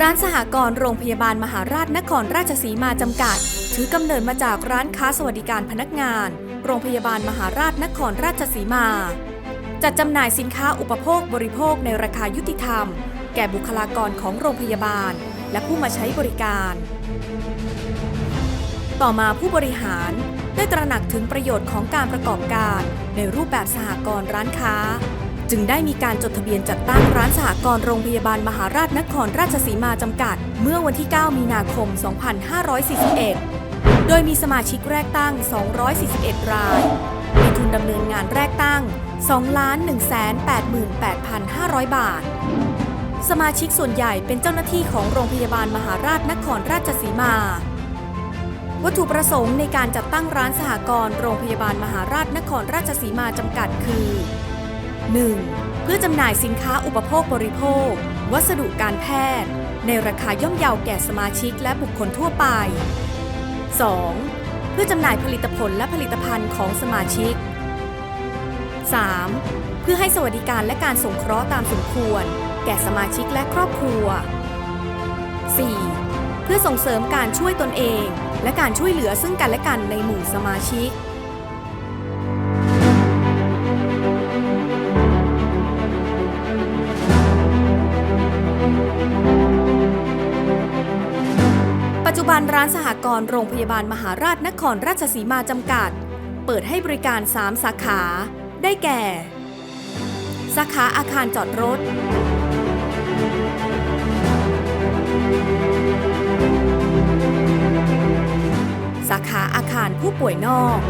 ร้านสหกรณ์โรงพยาบาลมหาราชนครราชสีมาจำกัด ถือกำเนิดมาจากร้านค้าสวัสดิการพนักงาน โรงพยาบาลมหาราชนครราชสีมา จัดจำหน่ายสินค้าอุปโภคบริโภคในราคายุติธรรม แก่บุคลากรของโรงพยาบาล และผู้มาใช้บริการ ต่อมาผู้บริหารได้ตระหนักถึงประโยชน์ของการประกอบการ ในรูปแบบสหกรณ์ร้านค้า จึงได้มีการจดทะเบียนจัดตั้งร้านสหกรณ์โรงพยาบาลมหาราชนครราชสีมาจำกัด เมื่อวันที่ 9 มีนาคม 2541 โดยมีสมาชิกแรกตั้ง 241 ราย มีทุนดำเนินงานแรกตั้ง 2,188,500 บาท สมาชิกส่วนใหญ่เป็นเจ้าหน้าที่ของโรงพยาบาลมหาราชนครราชสีมาวัตถุประสงค์ในการจัดตั้งร้านสหกรณ์โรงพยาบาลมหาราชนครราชสีมาจำกัด คือ 1. เพื่อจำหน่ายสินค้าอุปโภคบริโภค วัสดุการแพทย์ ในราคาย่อมเยาแก่สมาชิกและบุคคลทั่วไป 2. เพื่อจำหน่ายผลิตผลและผลิตภัณฑ์ของสมาชิก 3. เพื่อให้สวัสดิการและการสงเคราะห์ตามสมควร แก่สมาชิกและครอบครัว 4. เพื่อส่งเสริมการช่วยตนเอง และการช่วยเหลือซึ่งกันและกันในหมู่สมาชิก บันร้านสหกรณ์โรงพยาบาลมหาราชนครราชสีมาจำกัด เปิดให้บริการ 3 สาขา ได้แก่ สาขาอาคารจอดรถ สาขาอาคารผู้ป่วยนอก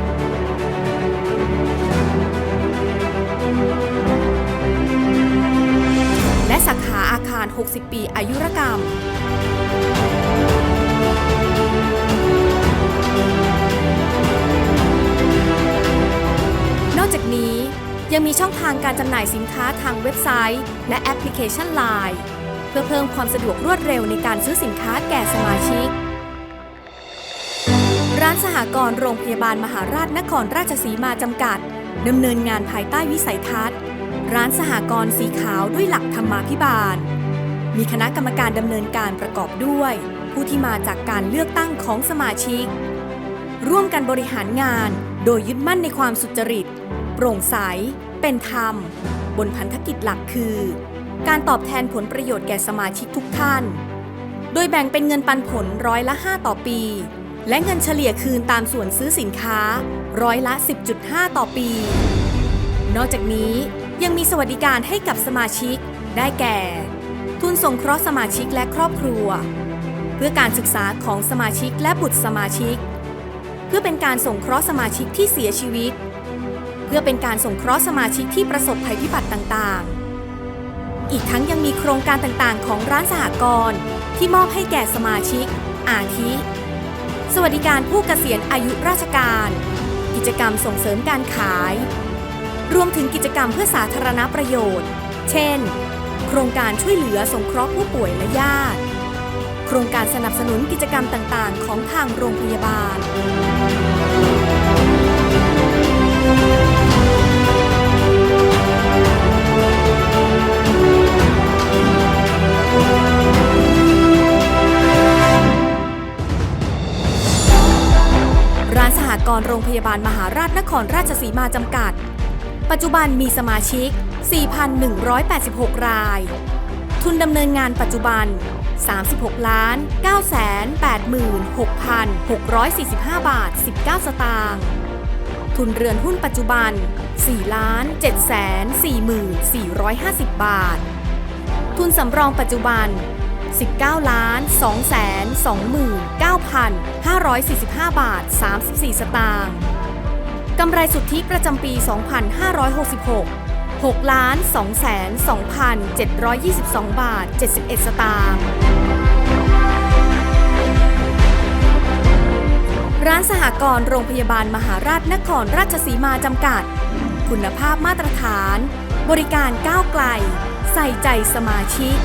และสาขาอาคาร 60 ปีอายุรกรรม ยังมีช่องทางการจำหน่ายสินค้าทางเว็บไซต์ และแอปพลิเคชัน Line เพื่อเพิ่มความสะดวกรวดเร็วในการซื้อสินค้าแก่สมาชิก ร้านสหกรณ์โรงพยาบาลมหาราชนครราชสีมาจำกัดดำเนินงานภายใต้วิสัยทัศน์ ร้านสหกรณ์สีขาวด้วยหลักธรรมาภิบาล มีคณะกรรมการดำเนินการประกอบด้วย ผู้ที่มาจากการเลือกตั้งของสมาชิก ร่วมกันบริหารงาน โดยยึดมั่นในความสุจริต โปร่งใส เป็นธรรม บนพันธกิจหลักคือ การตอบแทนผลประโยชน์แก่สมาชิกทุกท่าน โดยแบ่งเป็นเงินปันผลร้อยละ 5 ต่อปี และเงินเฉลี่ยคืนตามส่วนซื้อสินค้าร้อยละ 10.5 ต่อปี นอกจากนี้ยังมีสวัสดิการให้กับสมาชิก ได้แก่ ทุนสงเคราะห์สมาชิกและครอบครัว เพื่อการศึกษาของสมาชิกและบุตรสมาชิก เพื่อเป็นการสงเคราะห์สมาชิกที่เสียชีวิต เพื่อเป็นการสงเคราะห์สมาชิกที่ประสบภัยพิบัติต่างๆ อีกทั้งยังมีโครงการต่างๆ ของร้านสหกรณ์ที่มอบให้แก่สมาชิก อาทิ สวัสดิการผู้เกษียณอายุราชการ กิจกรรมส่งเสริมการขาย รวมถึงกิจกรรมเพื่อสาธารณประโยชน์ เช่น โครงการช่วยเหลือสงเคราะห์ผู้ป่วยและญาติ โครงการสนับสนุนกิจกรรมต่างๆ ของทางโรงพยาบาล รโรงพยาบาลมหาราชนครราชสีมาจำกัด ปัจจุบันมีสมาชิก 4,186 ราย ทุนดำเนินงานปัจจุบัน 36ล้าน9 8 6 6 4 5 บาท 19 สตางค์ ทุนเรือนหุ้นปัจจุบัน4ล้าน7 4 4 5 0 บาท ทุนสำรองปัจจุบัน 19ล้าน2 2 9 545 บาท 34 สตางค์กำไรสุทธิประจำปี 2566 6ล้าน2แสน2,722 บาท 71 สตางค์ร้านสหกรณ์โรงพยาบาลมหาราชนครราชสีมาจำกัด คุณภาพมาตรฐาน บริการก้าวไกล ใส่ใจสมาชิก